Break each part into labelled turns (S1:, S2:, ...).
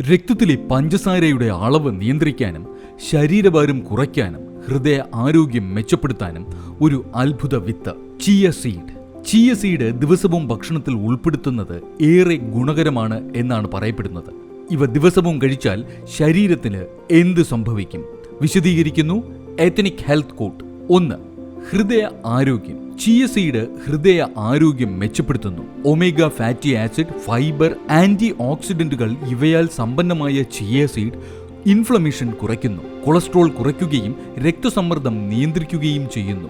S1: രക്തത്തിലെ പഞ്ചസാരയുടെ അളവ് നിയന്ത്രിക്കാനും ശരീരഭാരം കുറയ്ക്കാനും ഹൃദയ ആരോഗ്യം മെച്ചപ്പെടുത്താനും ഒരു അത്ഭുത വിത്ത്. Chia seed. ചിയ സീഡ് ദിവസവും ഭക്ഷണത്തിൽ ഉൾപ്പെടുത്തുന്നത് ഏറെ ഗുണകരമാണ് എന്നാണ് പറയപ്പെടുന്നത്. ഇവ ദിവസവും കഴിച്ചാൽ ശരീരത്തിന് എന്ത് സംഭവിക്കും? വിശദീകരിക്കുന്നു. എത്തനിക് ഹെൽത്ത് കോട്ട് ഒന്ന്. ഹൃദയ ആരോഗ്യം. ചിയ സീഡ് ഹൃദയ ആരോഗ്യം മെച്ചപ്പെടുത്തുന്നു. Omega fatty acid fibre anti ഓക്സിഡന്റുകൾ ഇവയാൽ സമ്പന്നമായ ചിയ സീഡ് ഇൻഫ്ലമേഷൻ കുറയ്ക്കുന്നു. കൊളസ്ട്രോൾ കുറയ്ക്കുകയും രക്തസമ്മർദ്ദം നിയന്ത്രിക്കുകയും ചെയ്യുന്നു.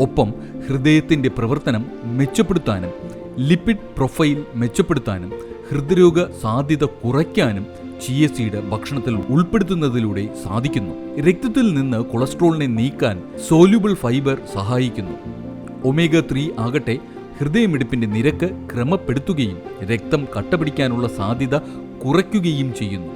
S1: ഒപ്പം ഹൃദയത്തിന്റെ പ്രവർത്തനം മെച്ചപ്പെടുത്താനും ലിപ്പിഡ് പ്രൊഫൈൽ മെച്ചപ്പെടുത്താനും ഹൃദ്രോഗ സാധ്യത കുറയ്ക്കാനും ചിയ സീഡ് ഭക്ഷണത്തിൽ ഉൾപ്പെടുത്തുന്നതിലൂടെ സാധിക്കുന്നു. രക്തത്തിൽ നിന്ന് കൊളസ്ട്രോളിനെ നീക്കാൻ സോല്യൂബിൾ ഫൈബർ സഹായിക്കുന്നു. ഒമേഗ ത്രീ ആകട്ടെ ഹൃദയമിടിപ്പിന്റെ നിരക്ക് ക്രമപ്പെടുത്തുകയും രക്തം കട്ടപിടിക്കാനുള്ള സാധ്യത കുറയ്ക്കുകയും ചെയ്യുന്നു.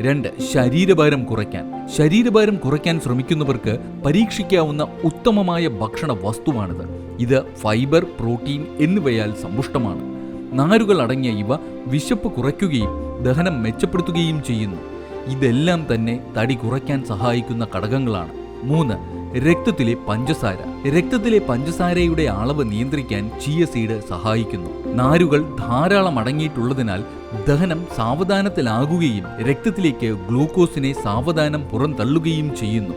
S1: രണ്ട് ശരീരഭാരം കുറയ്ക്കാൻ. ശരീരഭാരം കുറയ്ക്കാൻ ശ്രമിക്കുന്നവർക്ക് പരീക്ഷിക്കാവുന്ന ഉത്തമമായ ഭക്ഷണ വസ്തുവാണിത്. ഇത് ഫൈബർ പ്രോട്ടീൻ എന്നിവയാൽ സമ്പുഷ്ടമാണ്. നാരുകൾ അടങ്ങിയ ഇവ വിശപ്പ് കുറയ്ക്കുകയും ദഹനം മെച്ചപ്പെടുത്തുകയും ചെയ്യുന്നു. ഇതെല്ലാം തന്നെ തടി കുറയ്ക്കാൻ സഹായിക്കുന്ന ഘടകങ്ങളാണ്. മൂന്ന് രക്തത്തിലെ പഞ്ചസാര. രക്തത്തിലെ പഞ്ചസാരയുടെ അളവ് നിയന്ത്രിക്കാൻ ചിയ സീഡ് സഹായിക്കുന്നു. നാരുകൾ ധാരാളം അടങ്ങിയിട്ടുള്ളതിനാൽ ദഹനം സാവധാനത്തിലാകുകയും രക്തത്തിലേക്ക് ഗ്ലൂക്കോസിനെ സാവധാനം പുറന്തള്ളുകയും ചെയ്യുന്നു.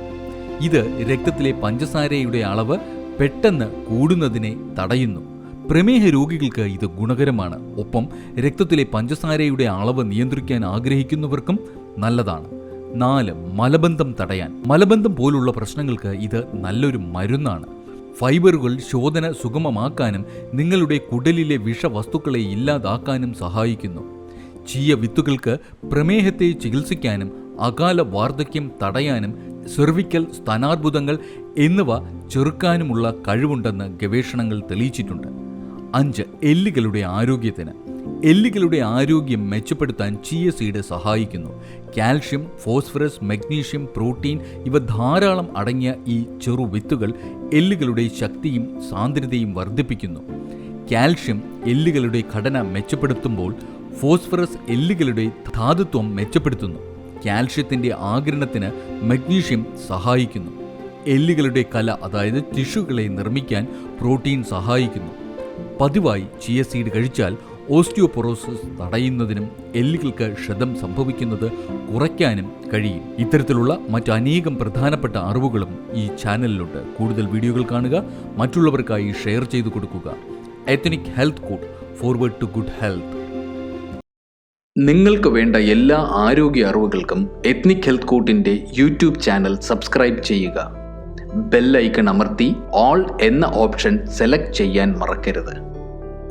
S1: ഇത് രക്തത്തിലെ പഞ്ചസാരയുടെ അളവ് പെട്ടെന്ന് കൂടുന്നതിനെ തടയുന്നു. പ്രമേഹ രോഗികൾക്ക് ഇത് ഗുണകരമാണ്. ഒപ്പം രക്തത്തിലെ പഞ്ചസാരയുടെ അളവ് നിയന്ത്രിക്കാൻ ആഗ്രഹിക്കുന്നവർക്കും നല്ലതാണ്. നാല് മലബന്ധം തടയാൻ. മലബന്ധം പോലുള്ള പ്രശ്നങ്ങൾക്ക് ഇത് നല്ലൊരു മരുന്നാണ്. ഫൈബറുകൾ ശോധന സുഗമമാക്കാനും നിങ്ങളുടെ കുടലിലെ വിഷവസ്തുക്കളെ ഇല്ലാതാക്കാനും സഹായിക്കുന്നു. ചീയ വിത്തുകൾക്ക് പ്രമേഹത്തെ ചികിത്സിക്കാനും അകാല വാർദ്ധക്യം തടയാനും സെർവിക്കൽ സ്ഥാനാർബുദങ്ങൾ എന്നിവ ചെറുക്കാനുമുള്ള കഴിവുണ്ടെന്ന് ഗവേഷണങ്ങൾ തെളിയിച്ചിട്ടുണ്ട്. അഞ്ച് എല്ലുകളുടെ ആരോഗ്യത്തിന്. എല്ലുകളുടെ ആരോഗ്യം മെച്ചപ്പെടുത്താൻ ചിയ സീഡ് സഹായിക്കുന്നു. കാൽഷ്യം ഫോസ്ഫറസ് മഗ്നീഷ്യം പ്രോട്ടീൻ ഇവ ധാരാളം അടങ്ങിയ ഈ ചെറു വിത്തുകൾ എല്ലുകളുടെ ശക്തിയും സാന്ദ്രതയും വർദ്ധിപ്പിക്കുന്നു. കാൽഷ്യം എല്ലുകളുടെ ഘടന മെച്ചപ്പെടുത്തുമ്പോൾ ഫോസ്ഫറസ് എല്ലുകളുടെ ധാതുത്വം മെച്ചപ്പെടുത്തുന്നു. കാൽഷ്യത്തിന്റെ ആഗിരണത്തിന് മഗ്നീഷ്യം സഹായിക്കുന്നു. എല്ലുകളുടെ കല അതായത് ടിഷ്യൂകളെ നിർമ്മിക്കാൻ പ്രോട്ടീൻ സഹായിക്കുന്നു. പതിവായി ചിയ സീഡ് കഴിച്ചാൽ ഓസ്റ്റിയോപൊറോസിസ് തടയുന്നതിനും എല്ലുകൾക്ക് ക്ഷതം സംഭവിക്കുന്നത് കുറയ്ക്കാനും കഴിയും. ഇത്തരത്തിലുള്ള മറ്റനേകം പ്രധാനപ്പെട്ട അറിവുകളും ഈ ചാനലിലുണ്ട്. കൂടുതൽ വീഡിയോകൾ കാണുക മറ്റുള്ളവർക്കായി ഷെയർ ചെയ്തു കൊടുക്കുക. Ethnic health code forward to good health
S2: നിങ്ങൾക്ക് വേണ്ട എല്ലാ ആരോഗ്യ അറിവുകൾക്കും എത്നിക് ഹെൽത്ത് കോട്ടിന്റെ യൂട്യൂബ് ചാനൽ സബ്സ്ക്രൈബ് ചെയ്യുക. ബെല്ലൈക്കൺ അമർത്തി ഓൾ എന്ന ഓപ്ഷൻ സെലക്ട് ചെയ്യാൻ മറക്കരുത്.